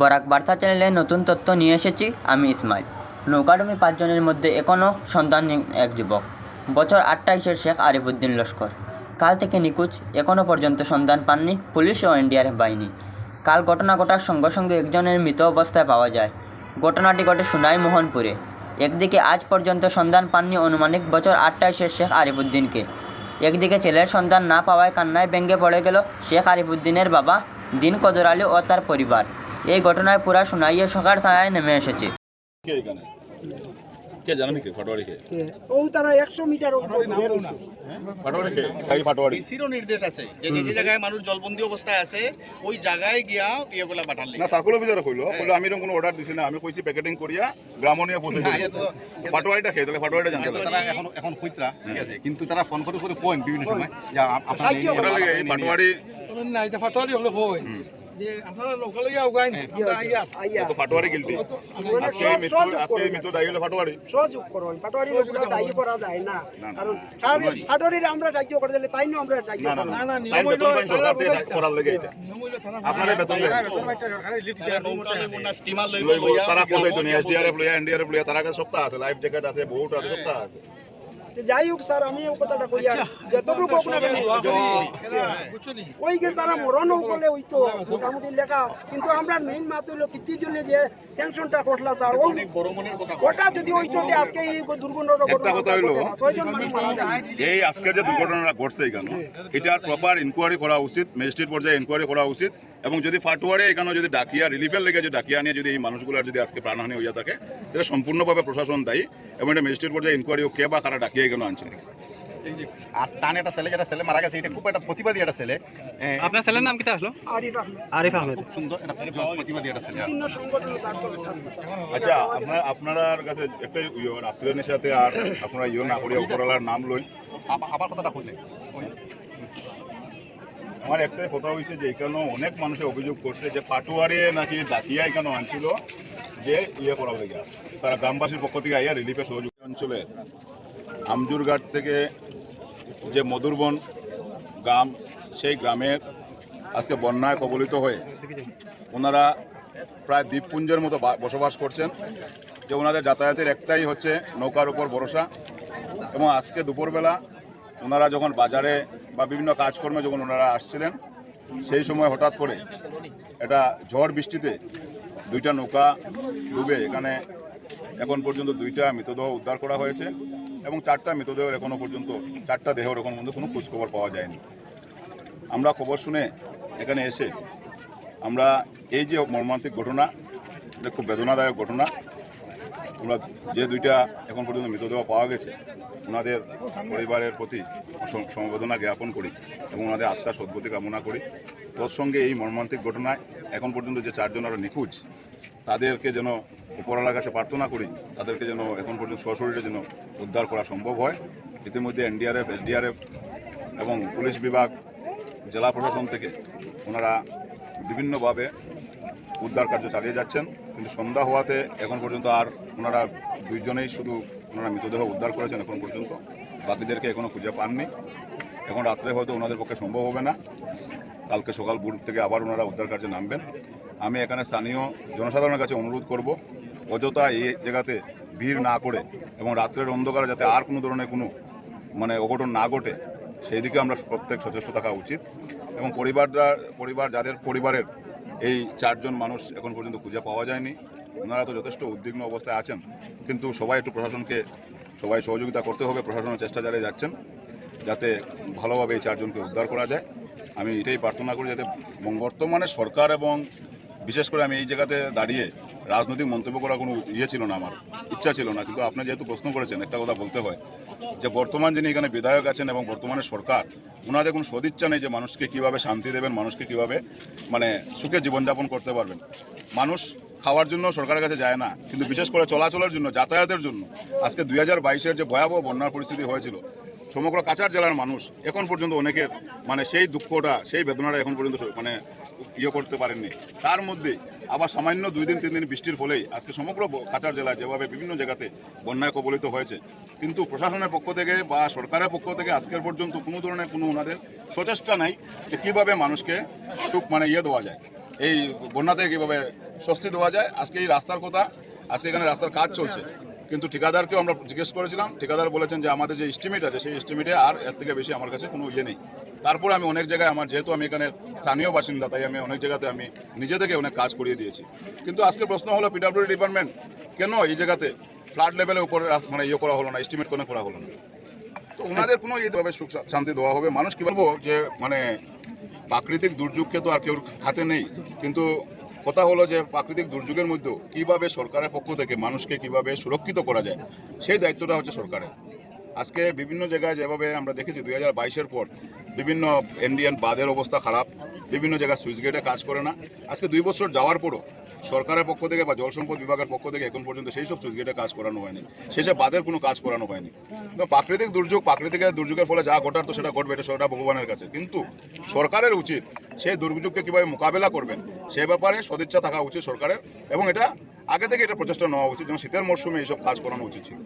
বরাক বার্তা চ্যানেলে নতুন তথ্য নিয়ে এসেছি, আমি ইসমাইল। নৌকাডুমি পাঁচজনের মধ্যে এখনও সন্তানহীন এক যুবক। বছর আটাইশের শেখ আরিফুদ্দিন লস্কর। কাল থেকে নিখোঁজ এখনও পর্যন্ত সন্ধান পাননি পুলিশ ও এনডিআরএফ বাহিনী। কাল ঘটনা ঘটার সঙ্গে সঙ্গে একজনের মৃত অবস্থায় পাওয়া যায়। ঘটনাটি ঘটে সুনাই মোহনপুরে একদিকে আজ পর্যন্ত সন্ধান পাননি অনুমানিক বছর আটাইশের শেখ আরিফুদ্দিনকে একদিকে ছেলের সন্ধান না পাওয়ায় কান্নায় ব্যঙ্গে পড়ে গেল শেখ আরিফুদ্দিনের বাবা দিন কদর আলী ও তার পরিবার এই ঘটনায় পুরা সোনাইয়ের সকার ছায়ায় নেমে এসেছে। কে এখানে জানেন কি ফাটোয়ারি কে? ও তারা একশো মিটার উপরে বের হইছে। ফাটোয়ারি কে? কাই ফাটোয়ারি ডিসিরও নির্দেশ আছে। যে যে যে জায়গায় মানুষ জলবন্দি অবস্থায় আছে ওই জায়গায় গিয়া ইয়েগুলা পাঠালে না সার্কুলার অফিসারে কইলো কইলো আমি এরকম কোনো অর্ডার দিছি না আমি কইছি প্যাকেটিং করিয়া গ্রামনীয় পৌঁছে না, দিই এ তো- ফাটোয়ারিটা খেয়ে তাহলে ফাটোয়ারিটা জানতে এ তো পারে তারা এখন এখন ঠিক আছে? কিন্তু তারা ফোন করে করে কোন বিভিন্ন সময়। যে আপনারা ফাটোয়ারি না এটা ফাটোয়ারি হলে হয়। যে আপনারা নৌকা লইয়া উগাই আমরা আইয়া। আইয়া। তো ফাটোয়ারি গিলতি আজকে সব- আজকে করো। মৃত্যু দায়ী ফাটোয়ারি সহযোগ করো পাটোয়ারি লোকরা দায়ী করা যায় না। না, না। কারণ পাটোয়ারির আমরা সাহায্য করে দিলে তাই না আমরা সাহায্য না না না। না, না নিয়ম হইল বেতন সরকার। করার লাগে এটা আপনারা দেন স্টিমার লইব, তারা কোথায় তো গিয়া এসডিআরএফ লইয়া এনডিআরএফ লইয়া তারা কাছে সপ্তাহ আছে লাইফ জ্যাকেট আছে বহুত আছে সপ্তাহ আছে। যাই হোক স্যার আমি কথাটা কই আর যতটুকু হোক না কেন, ওই যে তারা মরণও করলে ওই তো মোটামুটি লেখা। কিন্তু আমরা মেইন মাত হইল কীর্তির জন্য যে স্যার ও ওটা যদি ওইতো যে আজকে এই দুর্ঘটনাটা কথা হইল, ছয়জন মানুষ মারা যায় এই আজকের যে দুর্ঘটনাটা ঘটছে এখানে এটার প্রপার ইনকোয়ারি করা উচিত ম্যাজিস্ট্রেট পর্যায়ে ইনকোয়ারি করা উচিত এবং যদি ফাটুয়ারে এখানে যদি ডাকিয়া রিলিফের লেগে যদি ডাকিয়া নিয়ে যদি এই মানুষগুলোর যদি আজকে প্রাণহানি হইয়া থাকে তাহলে সম্পূর্ণভাবে প্রশাসন দায়ী এবং এটা ম্যাজিস্ট্রেট পর্যায়ে ইনকোয়ারি কে বা কারা ডাকিয়া এখানে আনছে। আর টান একটা ছেলে যেটা ছেলে মারা গেছে এটা খুব একটা প্রতিবাদী একটা ছেলে। আপনার ছেলের নাম কিটা আসলো আরিফ আহমেদ। আরিফ আহমেদ। খুব সুন্দর একটা প্রতিবাদী একটা ছেলে। আচ্ছা আপনার আপনার কাছে একটা ইয়ে সাথে আর আপনারা ইয়ে না উপরওয়ালার নাম লই। আবার- কথাটা খুঁজলে আমার একটাই কথা হয়েছে যে এখানে অনেক মানুষের অভিযোগ করছে যে পাটুয়ারে নাকি ডাকিয়া এখানে আনছিল যে ইয়ে করা হয়ে গেছে। তারা গ্রামবাসীর পক্ষ থেকে আইয়া রিলিফের সহযোগী অঞ্চলে আমজুরঘাট থেকে যে মধুরবন গ্রাম, সেই গ্রামের আজকে বন্যায় কবলিত হয়ে ওনারা প্রায় দ্বীপপুঞ্জের মতো বসবাস করছেন, যে ওনাদের যাতায়াতের একটাই হচ্ছে নৌকার উপর ভরসা এবং আজকে দুপুরবেলা ওনারা যখন বাজারে বা বিভিন্ন কাজকর্মে যখন ওনারা আসছিলেন, সেই সময় হঠাৎ করে এটা ঝড় বৃষ্টিতে দুইটা নৌকা ডুবে এখানে এখন পর্যন্ত দুইটা মৃতদেহ উদ্ধার করা হয়েছে। এবং চারটা মৃতদেহ এখনও পর্যন্ত, চারটা দেহের এখন পর্যন্ত কোনো খোঁজখবর পাওয়া যায়নি। আমরা খবর শুনে এখানে এসে আমরা এই যে মর্মান্তিক ঘটনা, এটা খুব বেদনাদায়ক ঘটনা আমরা যে দুইটা এখন পর্যন্ত মৃতদেহ পাওয়া গেছে, ওনাদের পরিবারের প্রতি সম- সমবেদনা জ্ঞাপন করি এবং ওনাদের আত্মার সদ্গতি কামনা করি। তৎসঙ্গে এই মর্মান্তিক ঘটনায় এখন পর্যন্ত যে চারজন আরও নিখোঁজ, তাদেরকে যেন উপরওয়ালার কাছে প্রার্থনা করি, তাদেরকে যেন এখন পর্যন্ত সশরীরে যেন উদ্ধার করা সম্ভব হয়। ইতিমধ্যে এনডিআরএফ, এসডিআরএফ এবং পুলিশ বিভাগ, জেলা প্রশাসন থেকে ওনারা বিভিন্নভাবে উদ্ধার কার্য চালিয়ে যাচ্ছেন। কিন্তু সন্ধ্যা হওয়াতে এখন পর্যন্ত আর ওনারা দুইজনেই শুধু ওনারা মৃতদেহ উদ্ধার করেছেন এখন পর্যন্ত। বাকিদেরকে এখনও খুঁজে পাননি। এখন রাত্রে হয়তো ওনাদের পক্ষে সম্ভব হবে না। কালকে সকাল ভোর থেকে আবার ওনারা উদ্ধার কার্যে নামবেন। আমি এখানে স্থানীয় জনসাধারণের কাছে অনুরোধ করব, অযথা এই জায়গাতে ভিড় না করে এবং রাত্রের অন্ধকারে যাতে আর কোনো ধরনের কোনো মানে অঘটন না ঘটে, সেই দিকে আমরা প্রত্যেক সচেষ্ট থাকা উচিত। এবং পরিবাররা পরিবার যাদের পরিবারের এই চারজন মানুষ এখন পর্যন্ত খুঁজে পাওয়া যায়নি। ওনারা তো যথেষ্ট উদ্বিগ্ন অবস্থায় আছেন। কিন্তু সবাই একটু প্রশাসনকে, সবাই সহযোগিতা করতে হবে, প্রশাসনের চেষ্টা চালিয়ে যাচ্ছেন, যাতে ভালোভাবে এই চারজনকে উদ্ধার করা যায়। আমি এটাই প্রার্থনা করি যাতে বর্তমানে সরকার এবং বিশেষ করে আমি এই জায়গাতে দাঁড়িয়ে রাজনৈতিক মন্তব্য করার কোনো ইয়ে ছিল না আমার, ইচ্ছা ছিল না। কিন্তু আপনি যেহেতু প্রশ্ন করেছেন, একটা কথা বলতে হয় যে বর্তমান যিনি এখানে বিধায়ক আছেন এবং বর্তমানে সরকার ওনাদের কোনো সদিচ্ছা নেই যে মানুষকে কীভাবে শান্তি দেবেন, মানুষকে কীভাবে মানে সুখে জীবনযাপন করতে পারবেন। মানুষ খাওয়ার জন্য সরকারের কাছে যায় না, কিন্তু বিশেষ করে চলাচলের জন্য, যাতায়াতের জন্য। আজকে দুই হাজার বাইশের যে ভয়াবহ বন্যার পরিস্থিতি হয়েছিল, সমগ্র কাছাড় জেলার মানুষ এখন পর্যন্ত অনেকের মানে সেই দুঃখটা, সেই বেদনাটা এখন পর্যন্ত মানে ইয়ে করতে পারেননি। তার মধ্যে আবার সামান্য দুই দিন, তিন দিন বৃষ্টির ফলেই আজকে সমগ্র কাছাড় জেলায় যেভাবে বিভিন্ন জায়গাতে বন্যায় কবলিত হয়েছে, কিন্তু প্রশাসনের পক্ষ থেকে বা সরকারের পক্ষ থেকে আজকের পর্যন্ত কোনো ধরনের কোনো ওনাদের সচেষ্টা নাই যে কীভাবে মানুষকে সুখ মানে ইয়ে দেওয়া যায়। এই বন্যা থেকে কীভাবে স্বস্তি দেওয়া যায়, আজকে এই রাস্তার কথা, আজকে এখানে রাস্তার কাজ চলছে। কিন্তু ঠিকাদারকেও আমরা জিজ্ঞেস করেছিলাম, ঠিকাদার বলেছেন যে আমাদের যে এস্টিমেট আছে, সেই এস্টিমেটে আর এর থেকে বেশি আমার কাছে কোনো ইয়ে নেই। তারপরে আমি অনেক জায়গায় আমার, যেহেতু আমি এখানে স্থানীয় বাসিন্দা, তাই আমি অনেক জায়গাতে আমি নিজে থেকে অনেক কাজ করিয়ে দিয়েছি। কিন্তু আজকে প্রশ্ন হলো পিডাব্লিউডি ডিপার্টমেন্ট কেন এই জায়গাতে ফ্লাড লেভেলের উপরে মানে ইয়ে করা হলো না এস্টিমেট কোনো করা হলো না? তো ওনাদের কোনো এইভাবে সুখ শান্তি দেওয়া হবে। মানুষ কী বলব যে মানে প্রাকৃতিক দুর্যোগকে তো আর কেউ হাতে নেই। কিন্তু কথা হলো যে প্রাকৃতিক দুর্যোগের মধ্যে কীভাবে সরকারের পক্ষ থেকে মানুষকে কীভাবে সুরক্ষিত করা যায়, সেই দায়িত্বটা হচ্ছে সরকারের। আজকে বিভিন্ন জায়গায় যেভাবে আমরা দেখেছি দুই হাজার বাইশের পর বিভিন্ন ইন্ডিয়ান বাঁধের অবস্থা খারাপ, বিভিন্ন জায়গায় সুইচ গেটে কাজ করে না। আজকে দুই বছর যাওয়ার পরও সরকারের পক্ষ থেকে বা জল সম্পদ বিভাগের পক্ষ থেকে এখন পর্যন্ত সেই সব সুইচ গেটে কাজ করানো হয়নি। সেসব বাঁধের কোনো কাজ করানো হয়নি। তো প্রাকৃতিক দুর্যোগ, প্রাকৃতিক দুর্যোগের ফলে যা ঘটার তো সেটা ঘটবে সেটা ভগবানের কাছে। কিন্তু সরকারের উচিত সেই দুর্যোগকে কীভাবে মোকাবেলা করবেন, সে ব্যাপারে সদিচ্ছা থাকা উচিত সরকারের এবং এটা আগে থেকে এটা প্রচেষ্টা নেওয়া উচিত। যেমন শীতের মরশুমে এইসব কাজ করানো উচিত ছিল।